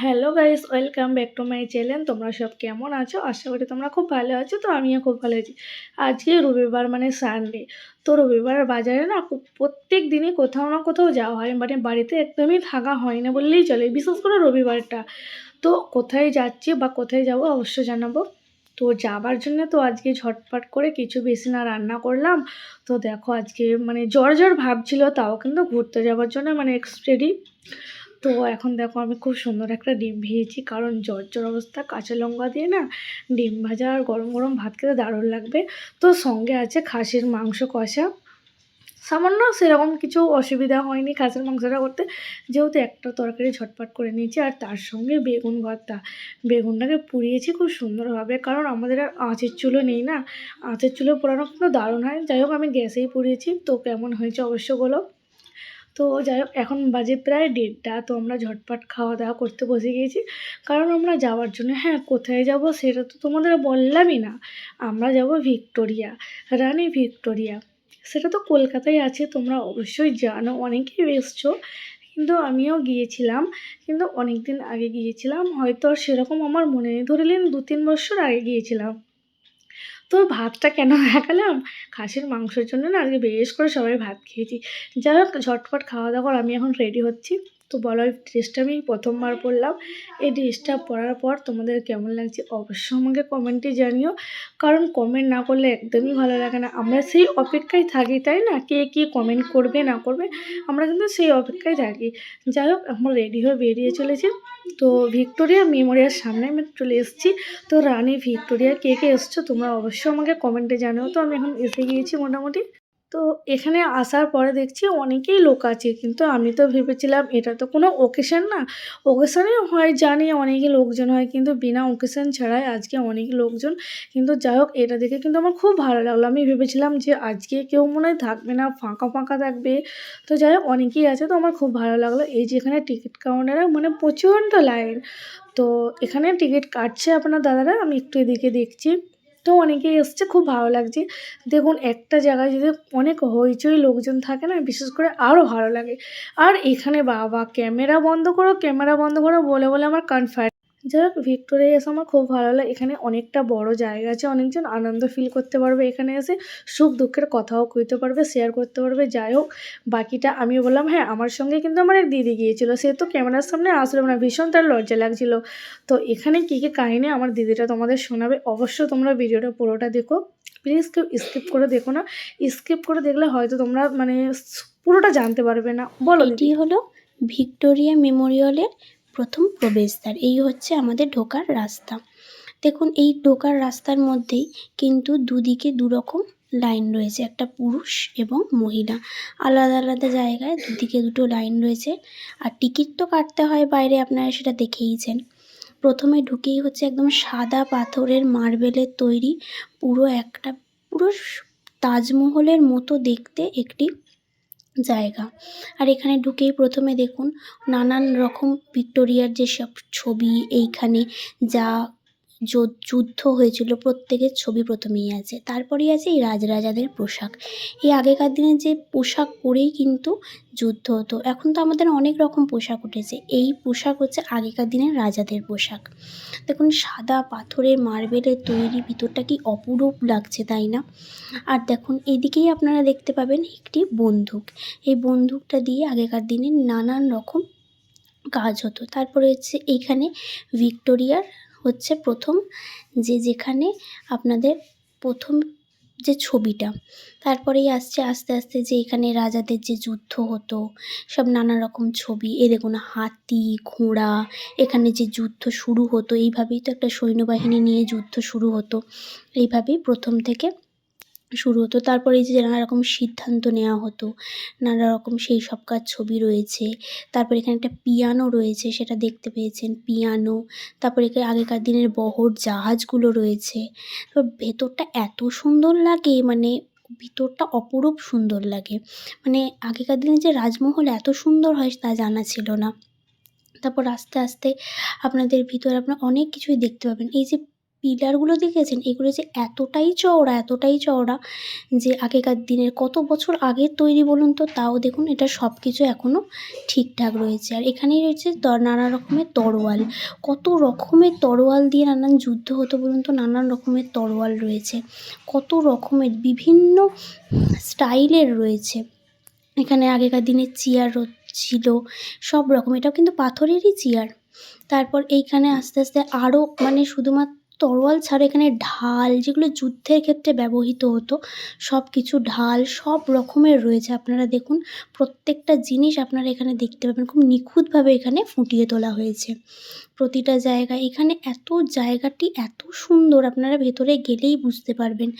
Hello guys welcome back to my channel তোমরা সব কেমন আছো? আশা করি তোমরা খুব ভালো আছো, তো আমিও খুব ভালো আছি। আজকে রবিবার মানে সানডে তো রবিবার বাজারে না প্রত্যেক দিনই কোথাও না কোথাও যাওয়া হয়। মানে বাড়িতে একদমই থাকা হয় না বললেই চলে, বিশেষ করে রবিবারটা। তো কোথায় যাচ্ছি বা কোথায় যাব অবশ্য জানাব। তো যাবার জন্য তো আজকে ঝটপট করে কিছু বেশি না রান্না করলাম। তো দেখো আজকে মানে জ্বর জ্বর ভাবছিল তাও কিন্তু ঘুরতে যাওয়ার জন্য মানে এক্সট্রেডি তো এখন দেখো আমি খুব সুন্দর একটা ডিম ভেজেছি। কারণ জ্বর জ্বর অবস্থা, কাঁচা লঙ্কা দিয়ে না ডিম ভাজা আর গরম গরম ভাত খেতে দারুণ লাগবে। তো সঙ্গে আছে খাসির মাংস কষা। সামান্য সেরকম কিছু অসুবিধা হয়নি খাসির মাংসটা করতে। যেহেতু একটা তরকারি ঝটপট করে নিয়েছি আর তার সঙ্গে বেগুন ভর্তা। বেগুনটাকে পুড়িয়েছি খুব সুন্দরভাবে। কারণ আমাদের আর আঁচের চুলো নেই না। আঁচের চুলো পোড়ানো কিন্তু দারুণ হয় যাই হোক আমি গ্যাসেই পুড়িয়েছি। তো কেমন হয়েছে অবশ্য বলো। তো যাই হোক, এখন বাজে প্রায় দেড়টা, তো আমরা ঝটপট খাওয়া দাওয়া করতে বসে গিয়েছি। কারণ আমরা যাওয়ার জন্য হ্যাঁ কোথায় যাব সেটা তো তোমাদের বললামই না। আমরা যাব ভিক্টোরিয়া, রানী ভিক্টোরিয়া। সেটা তো কলকাতায় আছে, তোমরা অবশ্যই জানো, অনেকেই এসছো। কিন্তু আমিও গিয়েছিলাম, কিন্তু অনেক দিন আগে গিয়েছিলাম। হয়তো সেরকম আমার মনে নেই, ধরে নিন দু তিন বছর আগে গিয়েছিলাম। তো ভাতটা কেন দেখালাম খাসির মাংসের জন্য না আজকে বেশ করে সবাই ভাত খেয়েছি। যাই হোক, ঝটপট খাওয়া দাওয়া করে, আমি এখন রেডি হচ্ছি। তো বলো, এই ড্রেসটা আমি প্রথমবার পরলাম। এই ড্রেসটা পরার পর তোমাদের কেমন লাগছে অবশ্যই আমাকে কমেন্টে জানিও। কারণ কমেন্ট না করলে একদমই ভালো লাগে না। আমরা সেই অপেক্ষায় থাকি, তাই না? কে কী কমেন্ট করবে, না করবে, আমরা কিন্তু সেই অপেক্ষায় থাকি। যাই হোক, আমরা রেডি হয়ে বেরিয়ে চলেছি। তো ভিক্টোরিয়া মেমোরিয়ার সামনে আমি চলে এসেছি। তো রানী ভিক্টোরিয়া কে কে এসছো, তোমরা অবশ্যই আমাকে কমেন্টে জানিও। তো আমি এখন এসে গিয়েছি মোটামুটি। তো এখানে আসার পরে দেখছি অনেকেই লোক আছে, কিন্তু আমি তো ভেবেছিলাম এটা তো কোনো ওকেশন না। ওকেশনে হয়, জানি অনেকে লোকজন হয়, কিন্তু বিনা ওকেশন ছাড়াই আজকে অনেক লোকজন। কিন্তু যাই হোক, এটা দেখে কিন্তু আমার খুব ভালো লাগল। আমি ভেবেছিলাম যে আজকে কেউ মনে হয় থাকবে না, ফাঁকা ফাঁকা থাকবে। তো যাই হোক, অনেকেই আছে তো আমার খুব ভালো লাগল। এই যে এখানে টিকিট কাউন্টারে মানে প্রচণ্ড লাইন তো এখানে টিকিট কাটছে আপনার দাদারা, আমি একটু এদিকে দেখছি। তো অনেকে এসছে, খুব ভালো লাগছে। দেখুন, একটা জায়গায় যদি অনেক হইচই লোকজন থাকে না, বিশেষ করে আরও ভালো লাগে। আর এখানে বাবা, ক্যামেরা বন্ধ করো, ক্যামেরা বন্ধ করো বলে বলে আমার কান ফাট যাই হোক ভিক্টোরিয়া এসে আমার খুব ভালো লাগে। এখানে অনেকটা বড় জায়গা আছে অনেকজন আনন্দ ফিল করতে পারবে। এখানে এসে সুখ দুঃখের কথাও কইতে পারবে শেয়ার করতে পারবে। যাই হোক বাকিটা আমি বললাম হ্যাঁ আমার সঙ্গে কিন্তু আমার এক দিদি গিয়েছিল। সে তো ক্যামেরার সামনে আসলো না ভীষণ তার লজ্জা লাগছিল। তো এখানে কী কী কাহিনী আমার দিদিটা তোমাদের শোনাবে অবশ্যই তোমরা ভিডিওটা পুরোটা দেখো। প্লিজ কেউ স্কিপ করে দেখো না। স্কিপ করে দেখলে হয়তো তোমরা মানে পুরোটা জানতে পারবে না। বলো এটি হলো ভিক্টোরিয়া মেমোরিয়ালের প্রথম প্রবেশদ্বার। এই হচ্ছে আমাদের ঢোকার রাস্তা। দেখুন, এই ঢোকার রাস্তার মধ্যেই কিন্তু দুদিকে দুরকম লাইন রয়েছে, একটা পুরুষ এবং মহিলা। আলাদা আলাদা জায়গায় দুদিকে দুটো লাইন রয়েছে। আর টিকিট তো কাটতে হয় বাইরে, আপনারা সেটা দেখেইছেন। প্রথমে ঢুকেই হচ্ছে একদম সাদা পাথরের মার্বেলের তৈরি, পুরো একটা পুরো তাজমহলের মতো দেখতে একটি জায়গা। আর এখানে ঢুকেই প্রথমে দেখুন নানান রকম ভিক্টোরিয়ার যেসব ছবি এইখানে যা যুদ্ধ হয়েছিল, প্রত্যেকের ছবি প্রথমেই আছে। তারপরেই আছে এই রাজরাজাদের পোশাক। এই আগেকার দিনে যে পোশাক পরেই কিন্তু যুদ্ধ হতো। এখন তো আমাদের অনেক রকম পোশাক উঠেছে। এই পোশাক হচ্ছে আগেকার দিনের রাজাদের পোশাক। দেখুন, সাদা পাথরের মার্বেলের তৈরি ভিতরটা কি অপরূপ লাগছে, তাই না? আর দেখুন, এদিকেই আপনারা দেখতে পাবেন একটি বন্দুক। এই বন্দুকটা দিয়ে আগেকার দিনে নানান রকম কাজ হতো। তারপরে হচ্ছে এইখানে ভিক্টোরিয়ার হচ্ছে প্রথম যে যেখানে আপনাদের প্রথম যে ছবিটা। তারপরেই আসছে আস্তে আস্তে যে এখানে রাজাদের যে যুদ্ধ হতো, সব নানা রকম ছবি। এ দেখুন, হাতি, ঘোড়া, এখানে যে যুদ্ধ শুরু হতো, এইভাবেই তো একটা সৈন্যবাহিনী নিয়ে যুদ্ধ শুরু হতো। এইভাবেই প্রথম থেকে শুরু হতো। তারপরে এই যে নানা রকম সিদ্ধান্ত নেওয়া হতো নানা রকম সেই সবকার ছবি রয়েছে, তারপর এখানে একটা পিয়ানো রয়েছে, সেটা দেখতে পেয়েছেন, পিয়ানো, তারপরে এখানে আগেকার দিনের বহর জাহাজগুলো রয়েছে। তো ভেতরটা এত সুন্দর লাগে মানে ভিতরটা অপরূপ সুন্দর লাগে। মানে আগেকার দিনে যে রাজমহল এত সুন্দর হয় তা জানা ছিল না। তারপর আস্তে আস্তে আপনাদের ভিতরে আপনারা অনেক কিছুই দেখতে পাবেন। এই যে পিলারগুলো দেখেছেন? এগুলো যে এতটাই চওড়া এতটাই চওড়া যে আগেকার দিনের কত বছর আগের তৈরি বলুন তো, তাও দেখুন এটা সব কিছু এখনও ঠিকঠাক রয়েছে। আর এখানেই রয়েছে নানা রকমের তরোয়াল। কত রকমের তরোয়াল দিয়ে নানান যুদ্ধ হতো বলুন তো, নানান রকমের তরোয়াল রয়েছে। কত রকমের বিভিন্ন স্টাইলের রয়েছে। এখানে আগেকার দিনের চেয়ার ছিল, সব রকম। এটাও কিন্তু পাথরেরই চেয়ার। তারপর এইখানে আস্তে আস্তে আরও মানে শুধুমাত্র তরোয়াল ছাড়া এখানে ঢাল যেগুলো যুদ্ধের ক্ষেত্রে ব্যবহৃত হতো সব কিছু ঢাল সব রকমের রয়েছে। আপনারা দেখুন, প্রত্যেকটা জিনিস আপনারা এখানে দেখতে পাবেন। খুব নিখুঁতভাবে এখানে ফুটিয়ে তোলা হয়েছে। প্রতিটা জায়গায় এখানে এত জায়গাটি এত সুন্দর, আপনারা ভেতরে গেলেই বুঝতে পারবেন।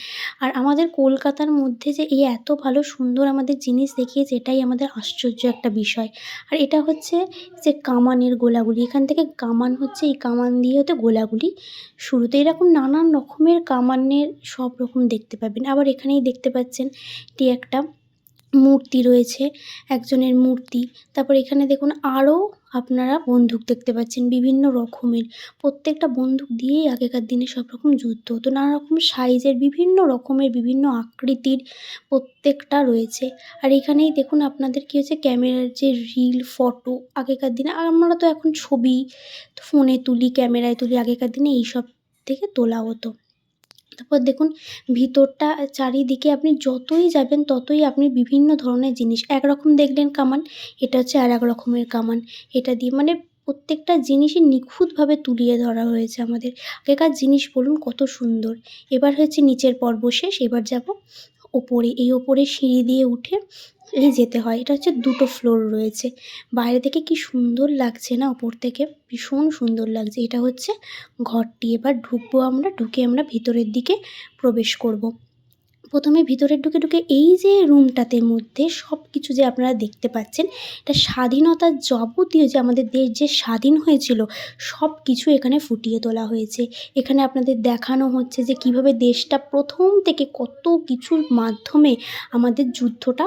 আর আমাদের কলকাতার মধ্যে যে এই এত ভালো সুন্দর আমাদের জিনিস দেখিয়েছে এটাই আমাদের আশ্চর্য একটা বিষয়। আর এটা হচ্ছে যে কামানের গোলাগুলি। এখান থেকে কামান হচ্ছে, এই কামান দিয়ে হতে গোলাগুলি শুরুতে এরকম নানান রকমের কামানের সব রকম দেখতে পাবেন। আবার এখানেই দেখতে পাচ্ছেন এটি একটা মূর্তি রয়েছে, একজনের মূর্তি। তারপর এখানে দেখুন আরও আপনারা বন্দুক দেখতে পাচ্ছেন, বিভিন্ন রকমের। প্রত্যেকটা বন্দুক দিয়েই আগেকার দিনে সব রকম যুদ্ধ হতো নানা রকম সাইজের, বিভিন্ন রকমের, বিভিন্ন আকৃতির প্রত্যেকটা রয়েছে। আর এখানেই দেখুন আপনাদের কী হচ্ছে ক্যামেরার যে রিল ফটো আগেকার দিনে, আর আমরা তো এখন ছবি, ফোনে তুলি, ক্যামেরায় তুলি, আগেকার দিনে এইসব থেকে তোলা হতো। তারপর দেখুন, ভিতরটা চারিদিকে আপনি যতই যাবেন ততই আপনি বিভিন্ন ধরনের জিনিস। একরকম দেখলেন কামান, এটা হচ্ছে আর এক রকমের কামান। এটা দিয়ে মানে প্রত্যেকটা জিনিসই নিখুঁতভাবে তুলিয়ে ধরা হয়েছে আমাদের। আগেকার জিনিস বলুন কত সুন্দর। এবার হয়েছে নিচের পর্ব শেষ, এবার যাব ওপরে, এই ওপরে সিঁড়ি দিয়ে উঠে এই যেতে হয়। এটা হচ্ছে দুটো ফ্লোর রয়েছে। বাইরে থেকে কি সুন্দর লাগছে না ওপর থেকে? ভীষণ সুন্দর লাগছে। এটা হচ্ছে ঘরটি। এবার ঢুকবো আমরা, ঢুকে আমরা ভিতরের দিকে প্রবেশ করব। প্রথমে ভিতরে ঢুকে ঢুকে এই যে রুমটাতে মধ্যে সব কিছু যে আপনারা দেখতে পাচ্ছেন, এটা স্বাধীনতার যাবতীয় যে আমাদের দেশ যে স্বাধীন হয়েছিল সব কিছু এখানে ফুটিয়ে তোলা হয়েছে। এখানে আপনাদের দেখানো হচ্ছে যে কীভাবে দেশটা প্রথম থেকে কত কিছুর মাধ্যমে আমাদের যুদ্ধটা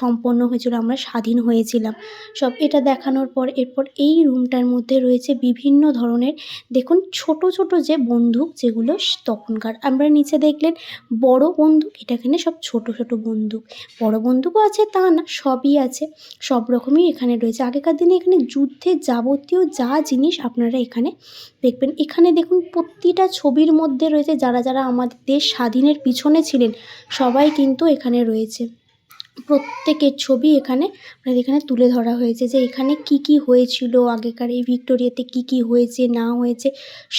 সম্পন্ন হয়েছিল, আমরা স্বাধীন হয়েছিলাম। সব এটা দেখানোর পর এরপর এই রুমটার মধ্যে রয়েছে বিভিন্ন ধরনের, দেখুন ছোট ছোট যে বন্দুক যেগুলো তখনকার, আমরা নিচে দেখলেন বড় বন্দুক, এটা এখানে সব ছোট ছোট বন্দুক। বড় বন্দুকও আছে, তা না, সবই আছে, সব রকমই এখানে রয়েছে। আগেকার দিনে এখানে যুদ্ধের যাবতীয় যা জিনিস আপনারা এখানে দেখবেন। এখানে দেখুন প্রতিটা ছবির মধ্যে রয়েছে, যারা যারা আমাদের দেশ স্বাধীনের পিছনে ছিলেন, সবাই কিন্তু এখানে রয়েছে। প্রত্যেকের ছবি এখানে আপনাদের এখানে তুলে ধরা হয়েছে যে এখানে কি কি হয়েছিল, আগেকার এই ভিক্টোরিয়াতে কি কি হয়েছে, না হয়েছে,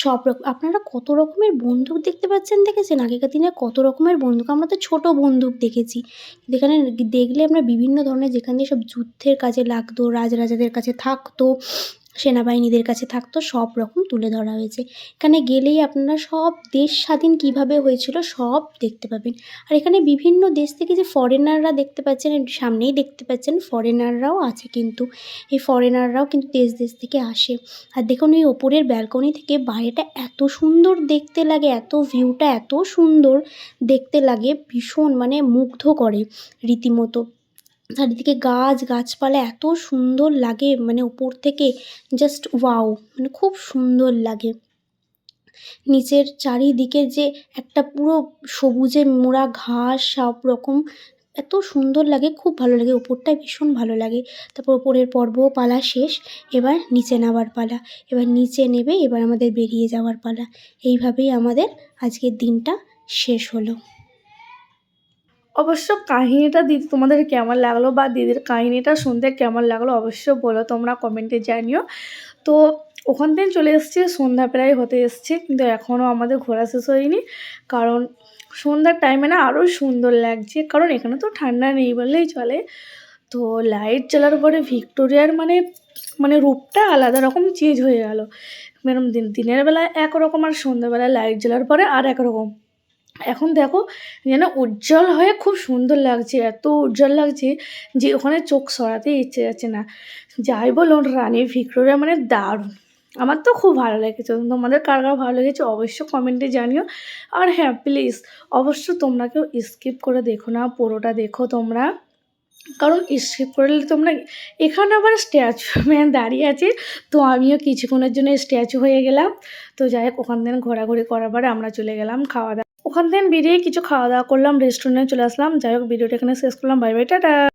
সব রকম আপনারা কত রকমের বন্দুক দেখতে পাচ্ছেন দেখেছেন? আগেকার দিনে কত রকমের বন্দুক, আমরা তো ছোটো বন্দুক দেখেছি। কিন্তু এখানে দেখলে আমরা বিভিন্ন ধরনের যেখানে সব যুদ্ধের কাজে লাগতো, রাজরাজাদের কাছে থাকতো সেনাবাহিনীদের কাছে থাকতো, সব রকম তুলে ধরা হয়েছে। এখানে গেলেই আপনারা সব দেশ স্বাধীন কীভাবে হয়েছিল সব দেখতে পাবেন। আর এখানে বিভিন্ন দেশ থেকে যে ফরেনাররা দেখতে পাচ্ছেন সামনেই দেখতে পাচ্ছেন ফরেনাররাও আছে কিন্তু। এই ফরেনাররাও কিন্তু দেশ দেশ থেকে আসে। আর দেখুন এই ওপরের ব্যালকনি থেকে বাইরেটা এত সুন্দর দেখতে লাগে, এত ভিউটা এত সুন্দর দেখতে লাগে, ভীষণ মানে মুগ্ধ করে রীতিমতো। চারিদিকে গাছ, গাছপালা এত সুন্দর লাগে মানে উপর থেকে জাস্ট ওয়াও মানে খুব সুন্দর লাগে। নিচের চারিদিকে যে একটা পুরো সবুজে মোড়া ঘাস, সব রকম, এত সুন্দর লাগে, খুব ভালো লাগে ওপরটায় ভীষণ ভালো লাগে। তারপর ওপরের পর্বও পালা শেষ, এবার নিচে নামার পালা, এবার নিচে নেবে এবার আমাদের বেরিয়ে যাওয়ার পালা। এইভাবেই আমাদের আজকের দিনটা শেষ হলো। অবশ্য কাহিনিটা দিদি তোমাদের কেমন লাগল বা দিদির কাহিনিটা শুনতে কেমন লাগল অবশ্য বলো, তোমরা কমেন্টে জানিও। তো ওখান থেকে চলে এসেছি, সন্ধ্যা প্রায় হতে এসছে, কিন্তু এখনও আমাদের ঘোরা শেষ হয়নি। কারণ সন্ধ্যার টাইমে না আরও সুন্দর লাগছে, কারণ এখানে তো ঠান্ডা নেই বললেই চলে। তো লাইট জ্বালার পরে ভিক্টোরিয়ার মানে মানে রূপটা আলাদা রকম চেঞ্জ হয়ে গেল। দিন, দিনের বেলায় একরকম আর সন্ধ্যাবেলায় লাইট জ্বালার পরে আর একরকম এখন দেখো, যেন উজ্জ্বল হয়ে খুব সুন্দর লাগছে, এত উজ্জ্বল লাগছে যে ওখানে চোখ সরাতে ইচ্ছে যাচ্ছে না। যাই বলুন রানী ভিক্টোরিয়া মানে দারুণ। আমার তো খুব ভালো লেগেছে, তোমাদের কার কার ভালো লেগেছে অবশ্য কমেন্টে জানিও। আর হ্যাঁ প্লিজ অবশ্য তোমরা কেউ স্কিপ করে দেখো না, পুরোটা দেখো তোমরা। কারণ স্কিপ করলে তোমরা, এখানে আবার স্ট্যাচু ম্যান দাঁড়িয়ে আছে, তো আমিও কিছুক্ষণের জন্য স্ট্যাচু হয়ে গেলাম। তো যাই হোক, ওখান থেকে ঘোরাঘুরি করার পরে আমরা চলে গেলাম, খাওয়া দাওয়া ওখান থেকে বেরিয়ে কিছু খাওয়া দাওয়া করলাম রেস্টুরেন্টে চলে আসলাম। যাই হোক, ভিডিওটা এখানে শেষ করলাম। Bye bye, tata.